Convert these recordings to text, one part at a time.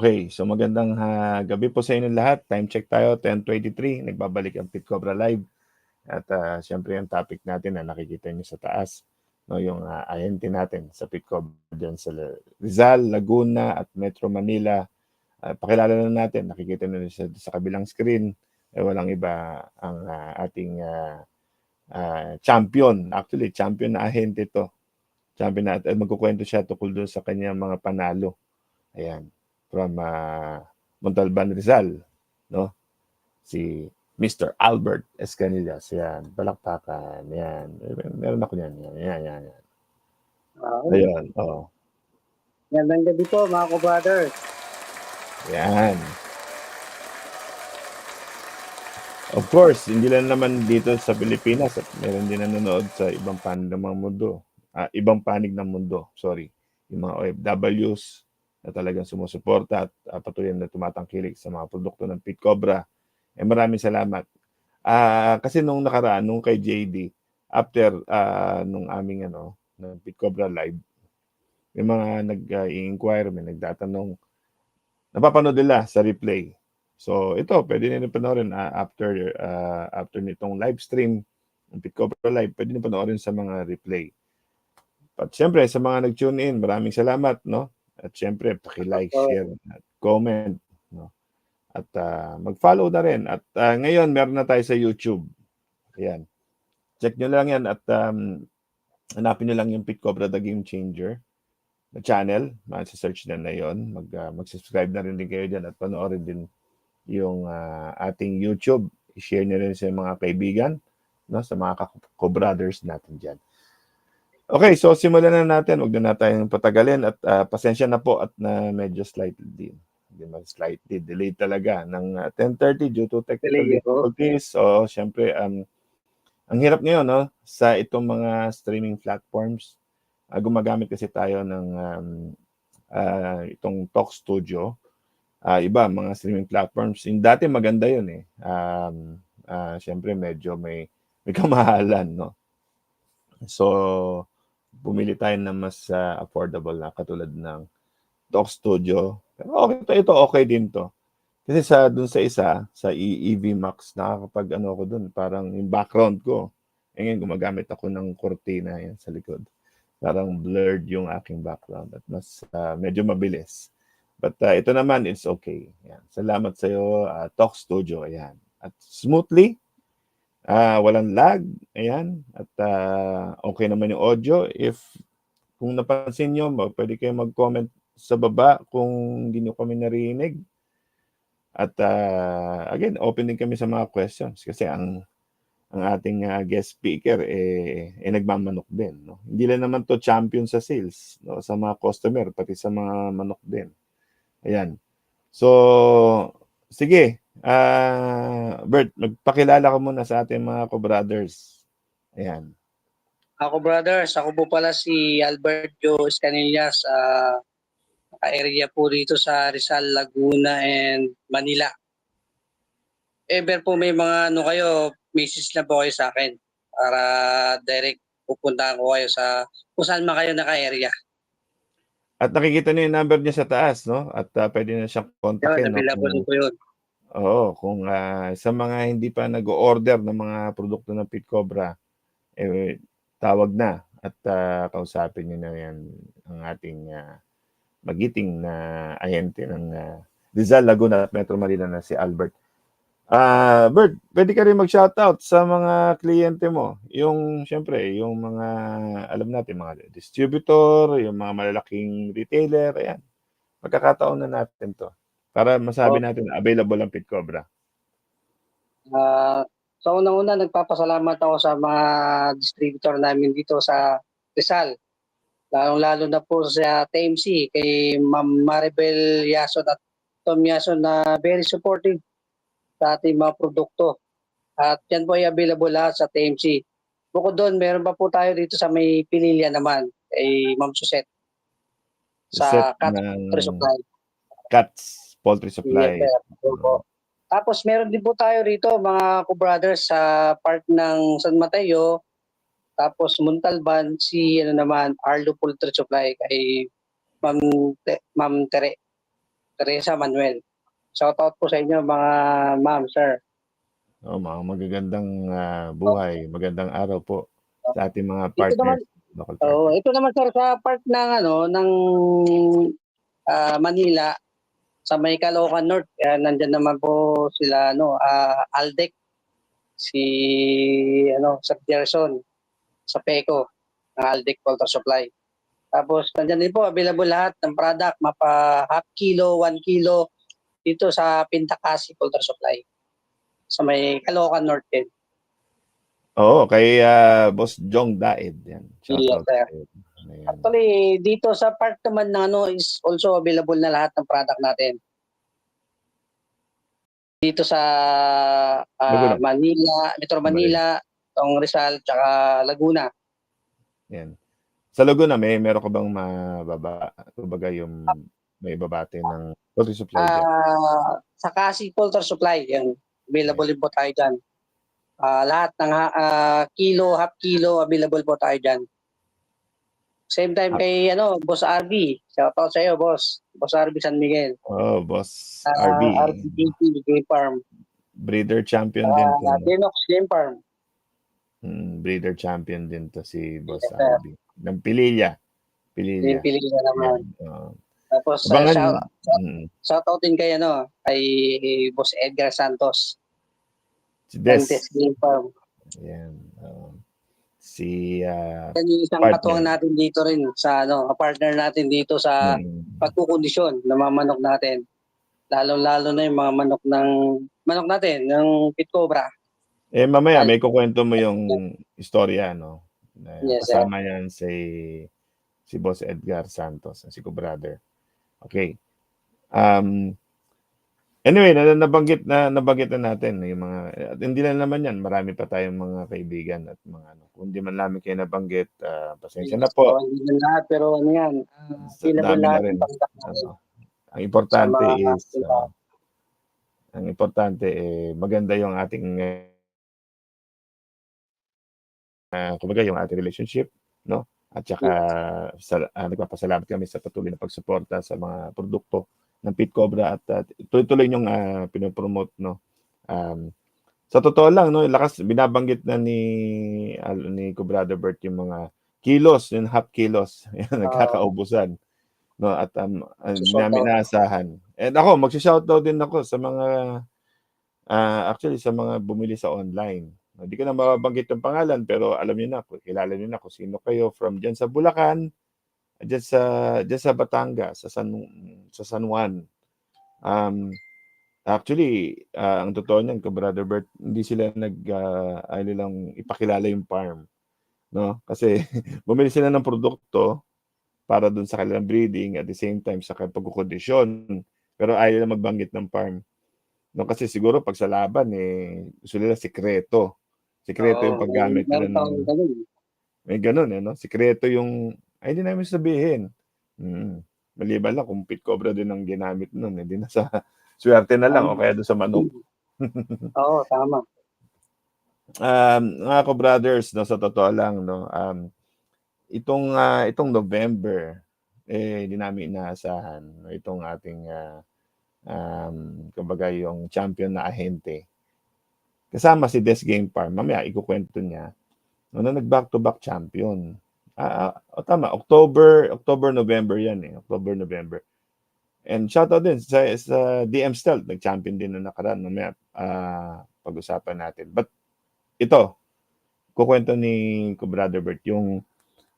Okay, so magandang ah, gabi po sa inyo lahat. Time check tayo, 10.23. Nagbabalik ang Pit Cobra Live. At ah, syempre yung topic natin na nakikita niyo sa taas, no, yung uh, ahente natin sa Pit Cobra dyan sa Rizal, Laguna at Metro Manila. Ah, pakilala na natin, nakikita niyo sa, sa kabilang screen, eh, walang iba ang ah, ating ah, ah, champion. Actually, champion na ahente to. Champion na, at magkukwento siya tukol doon sa kanyang mga panalo. Ayan from uh, Montalban Rizal, no? Si Mr. Albert Escanillas, yan, palakpakan, yan. Meron ako yan, yan, yan, yan. yan. Wow. Ayun, oh. Gandang gabi po mga ko-brothers. Yan. Of course, hindi lang naman dito sa Pilipinas at meron din nanonood sa ibang panig ng mga mundo. Ah, ibang panig ng mundo, sorry. Yung mga OFWs, na talagang sumusuporta at uh, patuloy na tumatangkilik sa mga produkto ng Pit Cobra. Eh maraming salamat. Uh, kasi nung nakaraan, nung kay JD, after uh, nung aming ano, ng Pit Cobra Live, may mga nag-inquire, may nagtatanong, napapanood nila sa replay. So ito, pwede nila panoorin uh, after uh, after nitong live stream, ng Pit Cobra Live, pwede nila panoorin sa mga replay. At syempre, sa mga nag-tune in, maraming salamat, no? At syempre, paki-like, share, at comment. No? At uh, mag-follow na rin. At uh, ngayon, meron na tayo sa YouTube. Ayan. Check nyo lang yan at um, hanapin nyo lang yung Pit Cobra The Game Changer na channel. Mag-search na na yun. Mag, uh, mag-subscribe na rin din kayo dyan at panoorin din yung uh, ating YouTube. I-share nyo rin sa mga kaibigan, no? sa mga ko-brothers natin dyan. Okay, so simulan na natin. Huwag na natin patagalin at uh, pasensya na po at na medyo slightly din. Hindi man slightly delayed talaga ng uh, 10:30 due to technical difficulties. So, syempre um ang hirap ngayon no sa itong mga streaming platforms. Uh, gumagamit kasi tayo ng um, uh, itong Talk Studio. Uh, iba mga streaming platforms. Yung dati maganda 'yun eh. Um uh, syempre medyo may may kamahalan no. So bumili tayo ng mas uh, affordable na katulad ng Talk Studio. Pero okay to, ito okay din to. Kasi sa dun sa isa, sa EV Max, nakakapag ano ko dun, parang yung background ko. E ngayon gumagamit ako ng cortina yan sa likod. Parang blurred yung aking background at mas uh, medyo mabilis. But uh, ito naman, it's okay. Yan. Salamat sa iyo, uh, Talk Studio. Ayan. At smoothly, Uh, walang lag, ayan. At uh, okay naman yung audio. If kung napansin nyo, pwede kayo mag-comment sa baba kung hindi nyo kami narinig. At uh, again, open din kami sa mga questions kasi ang ang ating uh, guest speaker eh, eh nagmamanok din, no. Hindi lang naman to champion sa sales, no, sa mga customer pati sa mga manok din. Ayan. So, sige, Ah, Bert, magpakilala ka muna sa ating mga co-brothers. Ayan. Ako brothers, ako po pala si Albert Joe Escanillas, uh, area po dito sa Rizal, Laguna and Manila. Ever po may mga ano kayo, message na po kayo sa akin para direct pupuntahan ko kayo sa kung saan man kayo naka-area. At nakikita niyo yung number niya sa taas, no? At uh, pwede na siyang kontakin. Available no? po yun. Oo, kung uh, sa mga hindi pa nag-order ng mga produkto ng Pit Cobra, eh, tawag na at uh, kausapin niyo na yan ang ating uh, magiting na ahente ng uh, Rizal, Laguna at Metro Manila na si Albert. Ah, uh, Bert, pwede ka rin mag-shoutout sa mga kliyente mo. Yung, syempre, yung mga, alam natin, mga distributor, yung mga malalaking retailer, ayan. Magkakataon na natin to. Para masabi natin available ang Pit Cobra. Uh, sa unang-una, nagpapasalamat ako sa mga distributor namin dito sa Rizal. Lalong-lalo na po sa TMC, kay Ma'am Maribel Yason at Tom Yason na very supportive sa ating mga produkto. At yan po ay available lahat sa TMC. Bukod doon, meron pa po tayo dito sa may Pinilya naman, kay Ma'am Suset. Sa Cat ng... Supply. Cats poultry supply. Yes, Tapos meron din po tayo rito mga co-brothers sa part ng San Mateo. Tapos Muntalban si ano naman Arlo Poultry Supply kay Ma'am Te, Ma'am Tere. Teresa Manuel. Shout out po sa inyo mga ma'am, sir. Oh, mga magagandang ah, buhay, magandang araw po sa ating mga Ito naman- partners. local So, partners. ito naman sir sa part ng ano ng ah, Manila sa may Caloocan North. Kaya nandyan naman po sila ano ah, Aldec si ano sa Gerson sa Peco ng Aldec Poultry Supply. Tapos nandyan din po available lahat ng product mapa half kilo, 1 kilo dito sa Pintakasi Poultry Supply sa may Caloocan North din. Oo, kay ah, Boss Jong Daed. Yan. Sir. sa'yo. Ayan. Actually, dito sa part naman ng ano is also available na lahat ng product natin. Dito sa ah, Laguna. Manila, Metro Manila, Tong Rizal, tsaka Laguna. Yan. Sa Laguna, may meron ka bang mababa, kumbaga yung may babate ng poultry supply dyan? Ah, sa Kasi Poultry Supply, yan. Available din po tayo dyan. Ah, lahat ng ah, kilo, half kilo, available po tayo dyan. Same time kay ano, Boss RB. Shout out sa iyo, Boss. Boss RB San Miguel. Oh, Boss Ah, RB. RBDP Game Farm. Breeder champion din to. Ah, no? Denox Game Farm. Mm, breeder champion din to si Boss Yes. RB. Ng Pililla. Pililla. Yung pili na naman. Yan. Tapos, uh, Abangan. shout, Mm. shout out din kay, ano, kay Boss Edgar Santos. Si Des. Des Game Farm. Yan. oo. si ah, Yan yung isang Partner. katuwang natin dito rin sa, ano, partner natin dito sa mm, pagkukondisyon ng mga manok natin. Lalo-lalo na yung mga manok ng, manok natin, ng Pit Cobra. eh mamaya may kukwento mo yung istorya no. Yes, kasama yan si si Boss Edgar Santos, si ko brother. Okay. Um Anyway, na, nabanggit na nabanggit na natin yung mga at hindi lang naman yan, marami pa tayong mga kaibigan at mga ano. Kung di man namin kayo nabanggit, ah, pasensya na po. So, hindi na lahat, pero ano yan, uh, Sa dami na rin. Ano, ang importante mga- is ah, ang importante eh maganda yung ating uh, kumbaga yung ating relationship, no? At saka sa, ah, nagpapasalamat kami sa patuloy na pagsuporta sa mga produkto ng Pit Cobra at uh, tuloy-tuloy yung uh, pinopromote, no? Um, sa totoo lang, no, lakas binabanggit na ni al, ni Brother Bert yung mga kilos, yung half kilos, yan nagkakaubusan. No, at um, uh, namin naasahan. And ako, magsi-shoutout din ako sa mga ah, actually sa mga bumili sa online. Hindi ko na mababanggit yung pangalan pero alam niyo na, kilala niyo na kung sino kayo from diyan sa Bulacan, diyan sa diyan sa Batangas, sa San sa San Juan. Um actually, ah, ang totoo niyan, ko Brother Bert, hindi sila nag uh, ay nilang ipakilala yung farm. No? Kasi bumili sila ng produkto para dun sa kanilang breeding at the same time sa pagkukondisyon. Pero ayaw nila magbanggit ng farm. No, kasi siguro pag sa laban, eh, gusto nila sikreto. Sikreto yung paggamit nila ng... May ganun, eh, no? Sikreto yung... Ay, hindi namin sabihin. Mm. Maliban lang kung pit cobra din ang ginamit nun. Hindi na sa... Swerte na lang o kaya doon sa manok. Oo, tama. um, mga ko-brothers, no, sa totoo lang, no, um, itong, ah, itong November, eh, hindi namin inaasahan, no, itong ating, ah, um, kumbaga yung champion na ahente. Kasama si Des Game Farm, mamaya ikukwento niya, no, na nag-back-to-back champion. Ah, ah, o tama, October, October, November yan eh, October, November. And shoutout din sa, sa DM Stealth, nag-champion din na nakaraan, mamaya ah, pag-usapan natin. But ito, kukwento ni ko Brother Bert yung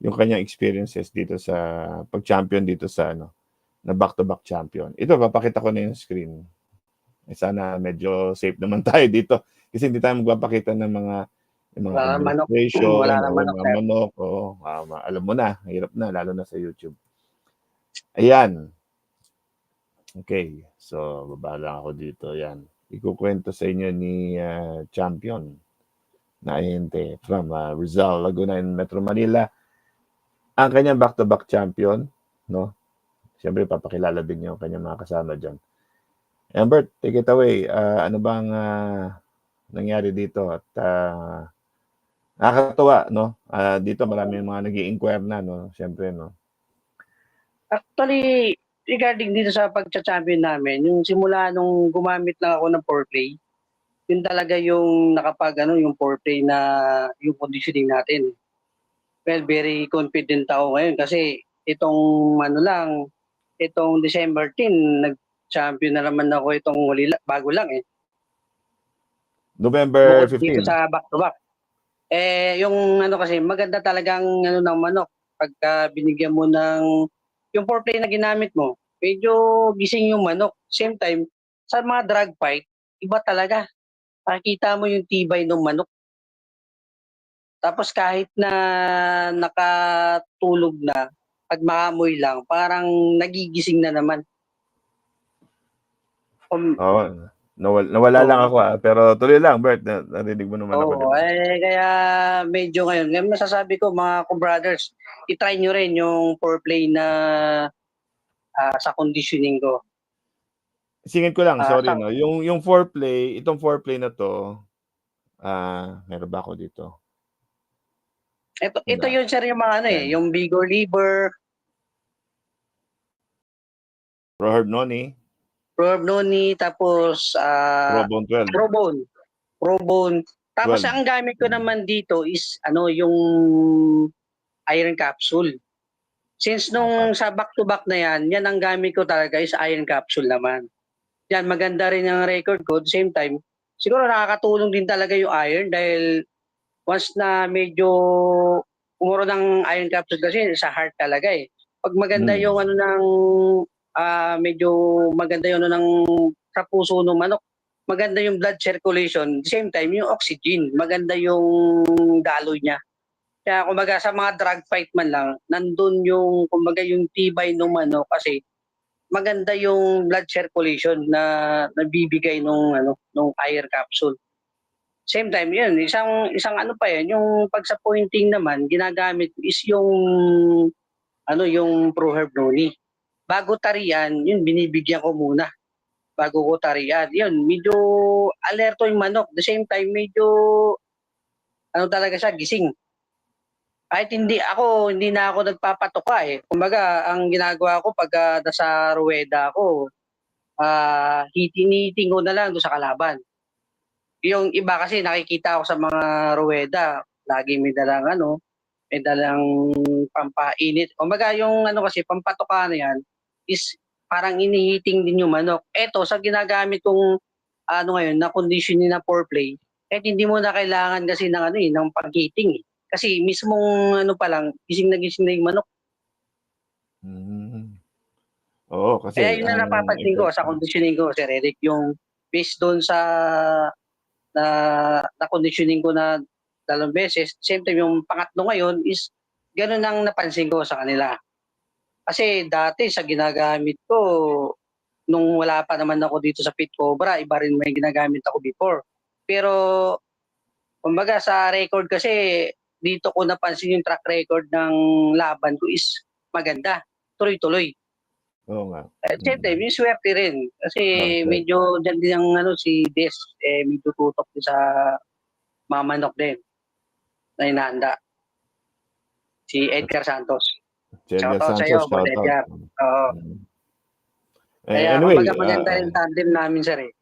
yung kanyang experiences dito sa pag-champion dito sa ano na back-to-back champion. Ito papakita ko na yung screen. Eh, sana medyo safe naman tayo dito kasi hindi tayo magpapakita ng mga yung mga Wala manok. Wala na manok, mga sir. manok. Oo, ah, ma- alam mo na, hirap na lalo na sa YouTube. Ayan. Okay, so baba lang ako dito. Yan. Ikukwento sa inyo ni ah, Champion na ahente from ah, Rizal, Laguna, and Metro Manila. Ang kanyang back-to-back champion, no? Siyempre, papakilala din yung kanyang mga kasama dyan. Ambert, take it away. Ah, ano bang ah, nangyari dito? At ah, nakakatuwa, no? Ah, dito marami mga nag inquire na, no? Siyempre, no? Actually, regarding dito sa pagcha-champion namin, yung simula nung gumamit lang ako ng foreplay, yun talaga yung nakapag ano, yung foreplay na yung conditioning natin. Well, very confident ako ngayon kasi itong ano lang, itong December 10, nag-champion na naman ako itong huli, bago lang eh. November Bukod dito 15. sa back-to-back. Eh, yung ano kasi, maganda talagang ano ng manok. Pagka binigyan mo ng, yung foreplay na ginamit mo, medyo gising yung manok. Same time, sa mga drag fight, iba talaga. Nakikita mo yung tibay ng manok. Tapos kahit na nakatulog na, pag maamoy lang, parang nagigising na naman. Um, Oo. Nawala, nawala Oo. lang ako ah. Pero tuloy lang, Bert. Na, narinig mo naman ako. Oo, eh, kaya medyo ngayon, ngayon masasabi ko mga brothers i-try nyo rin yung foreplay na ah, sa conditioning ko. Singin ko lang, Ah, sorry no. Yung yung foreplay, itong foreplay na to, ah, meron ba ako dito? Ito, ito yun sir yung mga ano eh, yung Bigor Liver, Proherb Noni, Proherb Noni, tapos ah, Probone 12. Probone. Probone. Tapos Well, ang gamit ko naman dito is ano yung iron capsule. Since nung sa back-to-back na yan, yan ang gamit ko talaga is iron capsule naman. Yan, maganda rin ang record ko. At the same time, siguro nakakatulong din talaga yung iron dahil once na medyo umuro ng iron capsule kasi sa heart talaga eh. Pag maganda Hmm. yung ano ng ah, medyo maganda yung ano ng sa puso ng manok, maganda yung blood circulation. Same time, yung oxygen, maganda yung daloy niya. Kaya kumbaga sa mga drug fight man lang, nandun yung kumbaga yung tibay ng manok kasi maganda yung blood circulation na nabibigay nung ano nung iron capsule. Same time yun, isang isang ano pa yan, yung pag sa pointing naman ginagamit is yung ano yung Proherb Noni. Bago tarian, yun binibigyan ko muna. Bago ko tarian. Yun, medyo alerto yung manok. The same time, medyo ano talaga siya, gising. Kahit hindi ako, hindi na ako nagpapatoka eh. Kumbaga, ang ginagawa ko pag ah, nasa ruweda ako, ah hitiniting ko na lang doon sa kalaban. Yung iba kasi nakikita ako sa mga ruweda, lagi may dalang ano, may dalang pampainit. Kumbaga yung ano kasi pampatoka na yan is parang inihiting din yung manok. Eto sa ginagamit kong ano ngayon na conditioning na foreplay, eh hindi mo na kailangan kasi ng ano eh, ng pag-heating eh. Kasi mismong ano pa lang, gising na gising na yung manok. Mm. Oo, kasi Kaya yun na ang- napapansin ko sa conditioning ko, Sir Eric, yung based doon sa na, na conditioning ko na dalawang beses, same time yung pangatlo ngayon is ganun ang napansin ko sa kanila. Kasi dati sa ginagamit ko, nung wala pa naman ako dito sa Pit Cobra, iba rin may ginagamit ako before. Pero, kumbaga sa record kasi, dito ko napansin yung track record ng laban ko is maganda. Tuloy-tuloy. Oo nga. At syempre, Mm. yung swerte rin. Kasi Okay. medyo dyan din ang ano, si Des, eh, medyo tutok din sa mga manok din na inaanda. Si Edgar Santos. Celia Shoutout Santos, sa'yo, Boss shoutout. Edgar. Oo. Eh, Kaya anyway, kumbaga maganda ah, rin tandem namin, sir eh.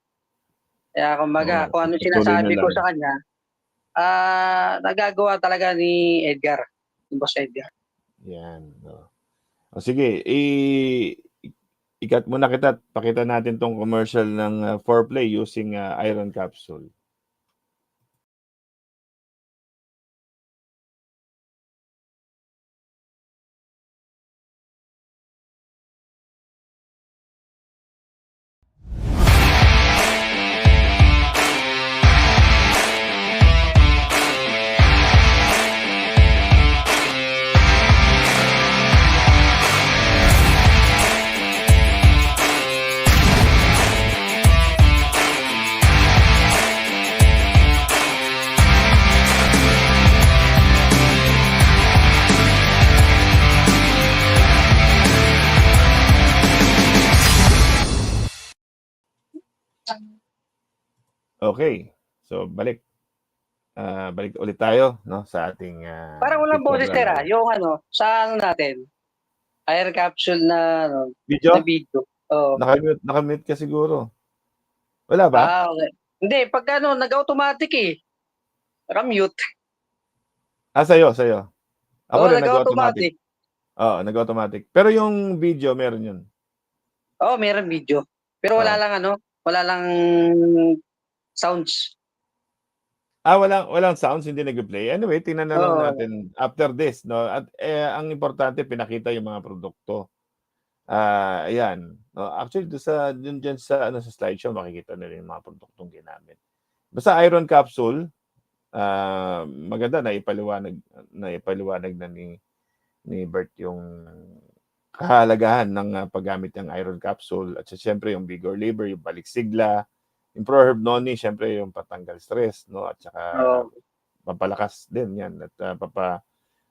Kaya kumbaga, Oo, kung ano sinasabi na ko lang. sa kanya, ah nagagawa talaga ni Edgar. Ni Boss Edgar. Yan. No. O sige, i ikat muna kita at pakita natin tong commercial ng uh, foreplay using uh, iron capsule. Okay. So balik ah, balik ulit tayo no sa ating ah, Parang walang boses, Tera. Yung ano, sa ano natin, air capsule na, ano, Video? na video. Oo. Nakamute, nakamute ka siguro. Wala ba? Ah, okay. Hindi, pag ano, nag-automatic eh. Naka-mute. Ah, sa'yo, sa'yo. Ako Oo, rin nag-automatic. Oo, nag-automatic. Pero yung video, meron yun. Oo, meron video. Pero wala Oo. lang ano, wala lang sounds. Ah, walang walang sounds, hindi nag-play. Anyway, tingnan na lang Oo. natin after this, no? At eh, ang importante pinakita yung mga produkto. Ah, ayan. No, actually do sa dun diyan sa ano sa slideshow makikita nila yung mga produktong ginamit. Basta iron capsule, ah, maganda na ipaliwanag na ipaliwanag na ni ni Bert yung kahalagahan ng ah, paggamit ng iron capsule at siyempre yung vigor labor, yung balik yung proherb noni, siyempre yung patanggal stress, no? At saka Oo. papalakas din yan at ah, papa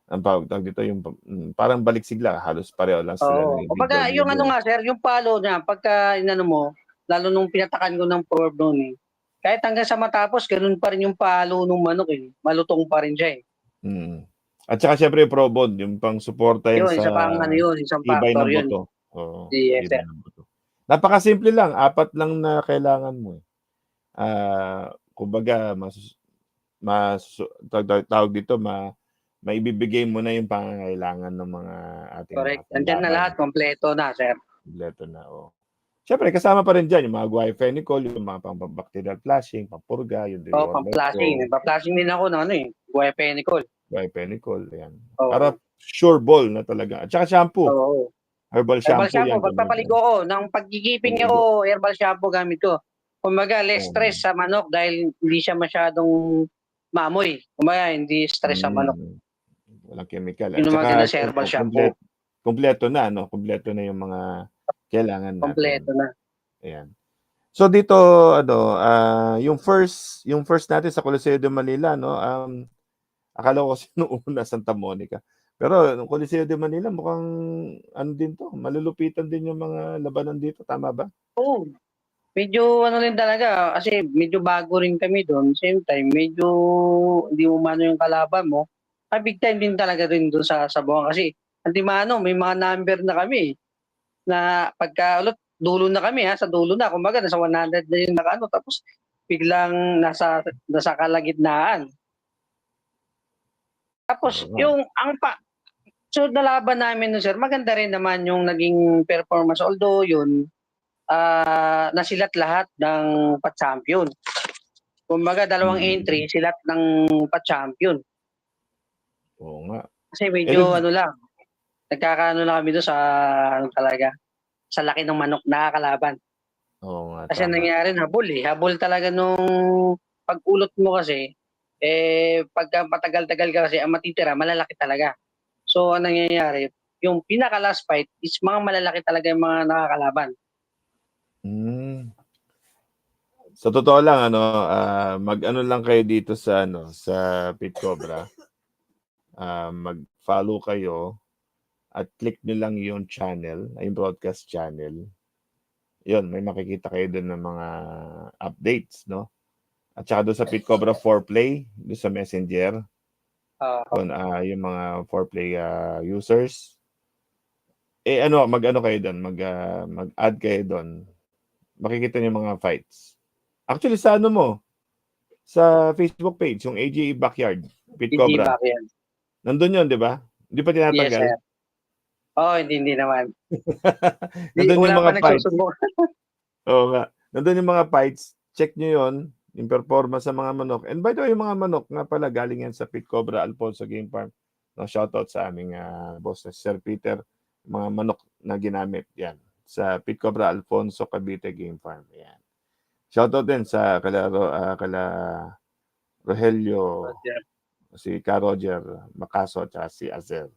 ang tawag tawag dito yung mm, parang balik sigla halos pareho lang sila Oo. ni Kumbaga, yung ano nga sir, yung palo niya, pagka inano mo, lalo nung pinatakan ko ng probe noon eh, kahit hanggang sa matapos, ganun pa rin yung palo ng manok eh. Malutong pa rin siya eh. Mm. At saka siyempre yung probod, yung pang suporta Yun, yan isa sa pang ano yun, isang tibay factor ng yun. buto. Oo, Yes, tibay ng buto. Napakasimple lang, apat lang na kailangan mo eh. Ah, kumbaga mas mas tawag, dito ma maibibigay mo na yung pangangailangan ng mga ating Correct. mga Nandiyan na lahat, kompleto na sir. Kompleto na, oh. Siyempre, kasama pa rin dyan yung mga guaifenicol, yung mga pang-bacterial flushing, pampurga, yung Oo, dewormer pang-flashing. flow, Nagpa-flashing din ako ng ano eh, guapenicol. guaifenicol, yan. Oo. Para sure ball na talaga. At saka shampoo, Oo. herbal shampoo, Herbal shampoo, yan. pagpapaligo ko, ng pagkikiping Paligo. ako, herbal shampoo gamit ko. Kumbaga, less stress sa manok dahil hindi siya masyadong maamoy. Kumbaga, hindi stress sa manok. Mm, Walang chemical. Yun ang maganda sa herbal kompleto- shampoo. Kompleto na, no? Kompleto na yung mga kailangan natin. Kompleto na. Ayan. So dito ano, ah, yung first yung first natin sa Coliseo de Manila no, um akala ko kasi nung una Santa Monica. Pero yung Coliseo de Manila mukhang ano din to, malulupitan din yung mga labanan dito, tama ba? Oo. Medyo ano rin talaga, kasi medyo bago rin kami doon. Same time, medyo hindi mo mano yung kalaban mo. Ah, big time din talaga rin doon sa Sabuang kasi hindi mano, may mga number na kami na pagka ulit dulo na kami ha, sa dulo na. Kumbaga, nasa 100 na yung nakano. Tapos, biglang nasa, nasa kalagitnaan. Tapos, yung, ang pa, so nalaban namin no sir, maganda rin naman yung naging performance. Although yun, ah nasilat lahat ng pa-champion. Kumbaga, dalawang Hmm. entry, silat ng pa-champion. Oo nga. Kasi medyo Eh, ano lang, nagkakaano lang kami doon sa ano talaga, sa laki ng manok nakakalaban. Oo nga. Kasi tama. nangyari habol eh. Habol talaga nung pag-ulot mo kasi, eh, pagka matagal-tagal ka kasi, ang matitira, malalaki talaga. So, ang nangyayari, yung pinaka-last fight is mga malalaki talaga yung mga nakakalaban. Mm. Sa totoo lang ano, ah, mag-ano lang kayo dito sa ano, sa Pit Cobra. Ah, mag-follow kayo at click nyo lang yung channel, yung broadcast channel. Yun, may makikita kayo doon ng mga updates, no? At saka doon sa Pit Cobra 4Play, doon sa Messenger, Ah, doon, ah, yung mga 4Play ah, users. Eh ano, mag-ano kayo doon, mag, ah, mag-add kayo doon. Makikita niyo mga fights. Actually, sa ano mo, sa Facebook page, yung AGE Backyard, Pit Cobra. ba yan? Nandun yun, di ba? Hindi pa Yes, tinatanggal. sir. Oh, hindi, hindi naman. Hindi, Nandun yung mga fights. Oo nga. Nandun yung mga fights. Check nyo yun. Yung performance sa mga manok. And by the way, yung mga manok nga pala galing yan sa Pit Cobra Alfonso Game Farm. No, shoutout sa aming ah, boss Sir Peter. Mga manok na ginamit. Yan. Sa Pit Cobra Alfonso Cavite Game Farm. Yan. Shoutout din sa kala, ah, kala Rogelio, si Ka Roger Macaso at si Azel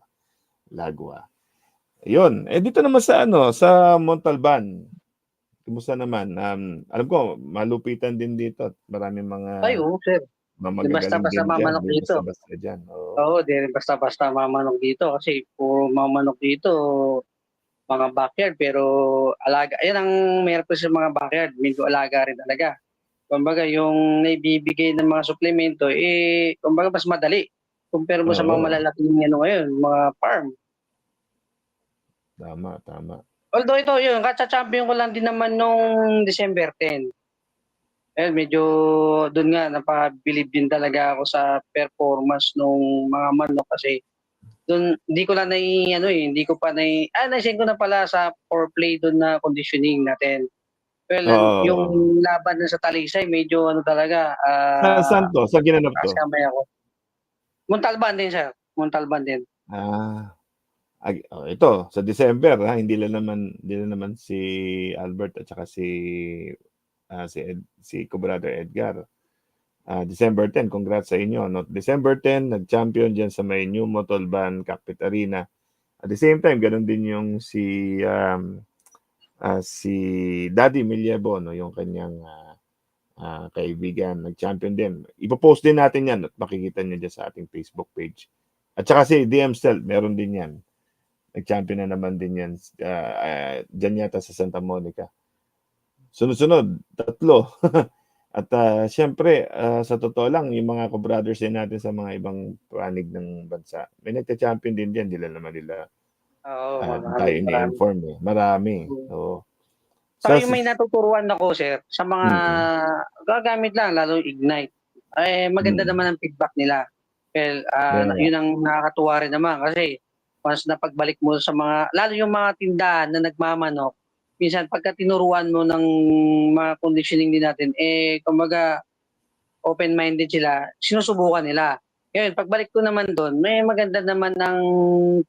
Lagua. Yun. Eh dito naman sa ano, sa Montalban. Kumusta naman? Um, alam ko, malupitan din dito. Maraming mga Ay, oo, sir. mga basta-basta dyan. mamanok Di dito. Basta-basta dyan. Oo. Di rin basta-basta mamanok dito kasi puro mamanok dito mga backyard pero alaga. Ayan ang meron ko sa mga backyard, medyo alaga rin talaga. Kumbaga yung naibibigay ng mga suplemento eh kumbaga mas madali compare mo sa mga malalaking ano ngayon, mga farm. Tama, tama. Although ito yun, katsa-champion ko lang din naman nung December 10. Eh, medyo doon nga, napabilib din talaga ako sa performance nung mga manok kasi doon, hindi ko lang na ano eh, hindi ko pa na ah, naisend ko na pala sa foreplay doon na conditioning natin. Well, Oo. yung laban na sa Talisay, medyo ano talaga, Sa ah, saan to? Sa ginanap to? kaskamay ako. Montalban din, sir. Montalban din. Ah, ag- oh, ito sa December ha, hindi lang naman hindi lang naman si Albert at saka si ah, si Ed, si co-brother Edgar. Ah, December 10, congrats sa inyo. No? December 10, nag-champion diyan sa may New Motolban Cockpit Arena. At the same time, ganun din yung si um, ah, si Daddy Millebo, no, yung kanyang ah, ah, kaibigan, nag-champion din. Ipopost din natin 'yan at makikita niyo diyan sa ating Facebook page. At saka si DM Stealth, meron din yan. Nag-champion na naman din yan. Uh, uh, dyan yata sa Santa Monica. Sunod-sunod, tatlo. At uh, syempre, uh, sa totoo lang, yung mga co-brothers din natin sa mga ibang panig ng bansa, may nagka-champion din dyan. Dila naman nila Oo, uh, marami, tayo ni-inform eh. Marami. So, Saka sa- yung may natuturuan ako, sir, sa mga gagamit lang, lalo Ignite. Eh, maganda Mm. naman ang feedback nila. Well, ah, Yeah. yun ang nakakatuwa rin naman kasi once na pagbalik mo sa mga, lalo yung mga tindahan na nagmamanok, minsan pagka tinuruan mo ng mga conditioning din natin, eh, kumbaga, open-minded sila, sinusubukan nila. Ngayon, pagbalik ko naman doon, may maganda naman ng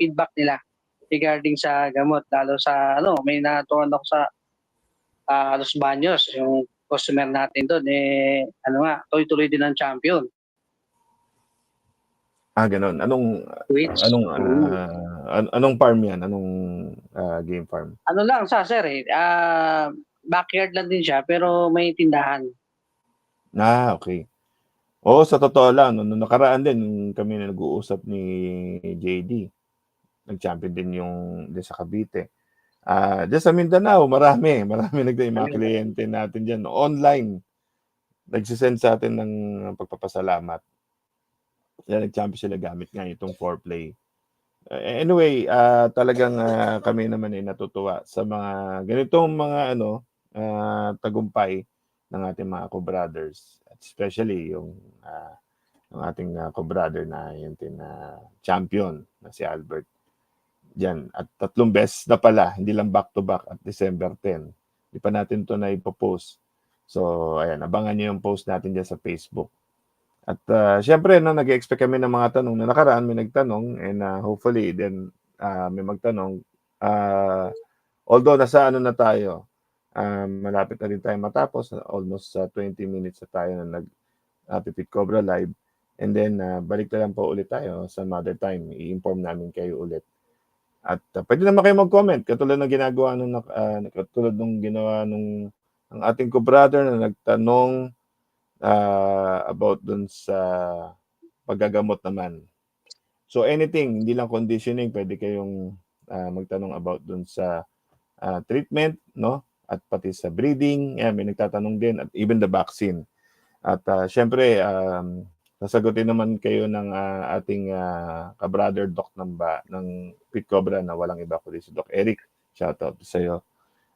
feedback nila regarding sa gamot. Lalo sa, ano, may natuwan ako sa ah, Los Baños, yung customer natin doon, eh, ano nga, tuloy-tuloy din ang champion. Ah, ganun. Anong, Which, anong, ah, an- anong farm yan? Anong ah, game farm? ano lang sa sir eh, ah, backyard lang din siya, pero may tindahan. Ah, okay. Oo, sa totoo lang, nung, nung nakaraan din, nung kami na nag-uusap ni JD, nag-champion din yung din sa Cavite. Ah, diyan sa Mindanao, marami, marami yung mga kliyente natin diyan online. Nagsisend sa atin ng pagpapasalamat. Kaya nag-champion sila gamit nga itong foreplay. Eh, anyway, ah, talagang ah, kami naman ay natutuwa sa mga ganitong mga ano, ah, tagumpay ng ating mga co-brothers. Especially yung ah, yung ating ah, co-brother na yung tin na champion na si Albert. Diyan. At tatlong beses na pala, hindi lang back to back at December 10. Hindi pa natin to na ipopost. So, ayan, abangan niyo yung post natin diyan sa Facebook. At ah, syempre, no, nag-expect kami ng mga tanong na nakaraan, may nagtanong and ah, hopefully then ah, may magtanong. Ah, although nasa ano na tayo, ah, malapit na rin tayo matapos, almost sa 20 minutes na tayo na nag Pipit Cobra live. And then ah, balik na lang po ulit tayo sa another time. I-inform namin kayo ulit. At ah, pwede naman kayo mag-comment katulad ng ginagawa nung ah, katulad nung ginawa nung ang ating ko-brother na nagtanong ah, about dun sa paggagamot naman. So anything, hindi lang conditioning, pwede kayong ah, magtanong about dun sa ah, treatment, no? At pati sa breeding, yan, may nagtatanong din, at even the vaccine. At ah, syempre, um, sasagutin naman kayo ng ah, ating ah, ka-brother Doc ng, ba, ng Pit Cobra na walang iba kundi si Doc Eric. Shoutout sa iyo.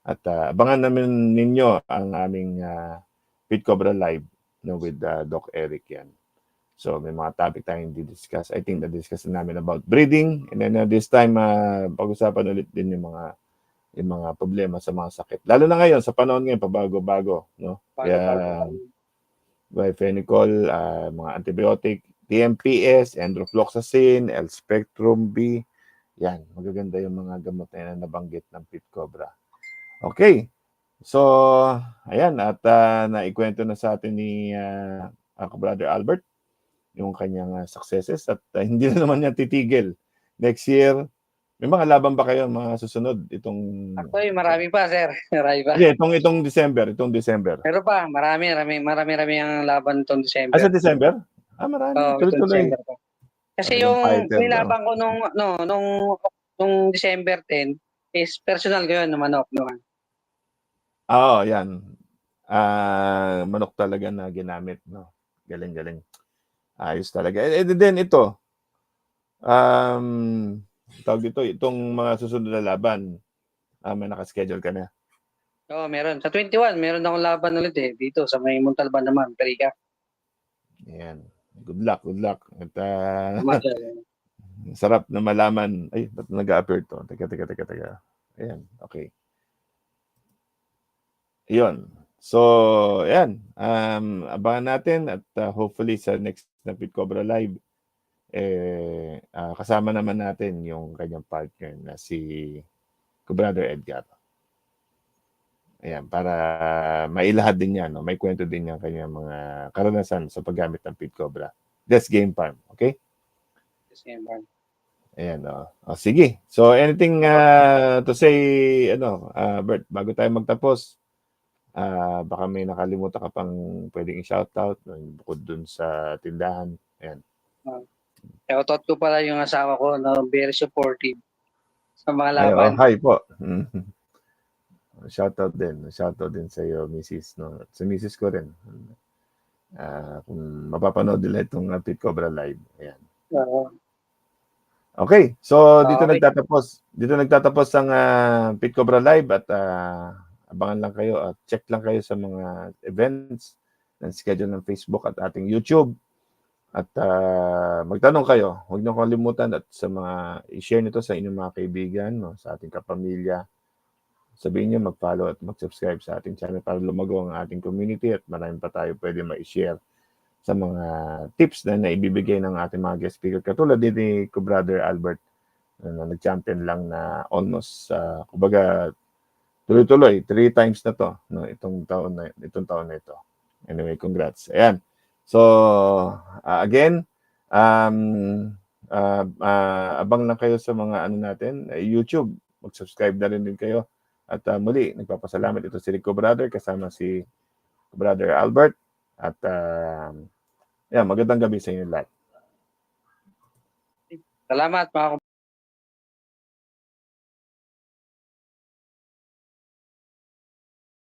At ah, abangan namin ninyo ang aming ah, Pit Cobra Live no, with ah, Doc Eric yan. So may mga topic tayong di-discuss. I think na-discuss na namin about breeding and then uh, this time uh, pag-usapan ulit din yung mga yung mga problema sa mga sakit. Lalo na ngayon sa panahon ngayon pabago-bago, no? Kaya bifenicol, ah, mga antibiotic, TMPS, enrofloxacin, L-spectrum B. Yan, magaganda yung mga gamot na nabanggit ng Pit Cobra. Okay. So, ayan, at ah, naikwento na sa atin ni uh, brother Albert yung kanyang ah, successes at ah, hindi na naman niya titigil. Next year, may mga laban ba kayo mga susunod itong Actually, marami pa, sir. Marami pa. Hindi, itong itong December, itong December. Pero pa, marami, marami, marami, marami ang laban itong December. Ah, sa December? Ah, marami. Itong Tuloy-tuloy. Kasi yung fighter, nilaban ko nung, no, nung, nung December 10 is personal ko yun manok. No? Oo, yan. Ah, manok talaga na ginamit, no. Galing-galing. Ayos talaga. And, and then ito. Um, tawag dito, itong mga susunod na laban, ah, may nakaschedule ka na. Oo, meron. Sa 21, meron akong laban ulit eh. Dito sa may Montalban naman, Perica. Ayan. Good luck, good luck. At ah, sarap na malaman. Ay, ba't nag-appear to? Teka, teka, teka, teka. Ayan, okay. Yun. So, ayan. Um, abangan natin at uh, hopefully sa next na Pit Cobra Live, eh, ah, kasama naman natin yung kanyang partner na si Brother Edgar. Ayan, para mailahad din niya, no? may kwento din niya kanyang mga karanasan sa paggamit ng Pit Cobra. That's game farm, okay? December. Ayan, oh. oh sige. So, anything uh, to say, ano, uh, Bert, bago tayo magtapos, ah baka may nakalimutan ka pang pwedeng i-shoutout, no, bukod dun sa tindahan. Ayan. Shoutout ko pala yung asawa ko na very supportive sa mga Ay, oh, laban. hi po. Mhm. Shoutout din. Shoutout din sa iyo, Mrs. No? At sa Mrs. ko rin. Ah, kung mapapanood nila itong uh, Pit Cobra Live. Ayan. Oo. Okay, so dito Okay. nagtatapos. Dito nagtatapos ang ah, Pit Cobra Live at ah, abangan lang kayo at check lang kayo sa mga events ng schedule ng Facebook at ating YouTube. At ah, magtanong kayo, huwag niyo kalimutan at sa mga i-share nito sa inyong mga kaibigan, no, sa ating kapamilya. Sabihin niyo mag-follow at mag-subscribe sa ating channel para lumago ang ating community at marami pa tayo pwede ma-share sa mga tips na naibibigay ng ating mga guest speaker. Katulad din ni ko brother Albert na nag-champion lang na almost uh, kumbaga tuloy-tuloy three times na to no itong taon na itong taon na ito. Anyway, congrats. Ayan. So uh, again, um uh, uh, abang lang kayo sa mga ano natin, uh, YouTube. Mag-subscribe na rin din kayo. At uh, muli, nagpapasalamat ito si Rico Brother kasama si Brother Albert at uh, yeah, magandang gabi sa inyo lahat. Salamat mga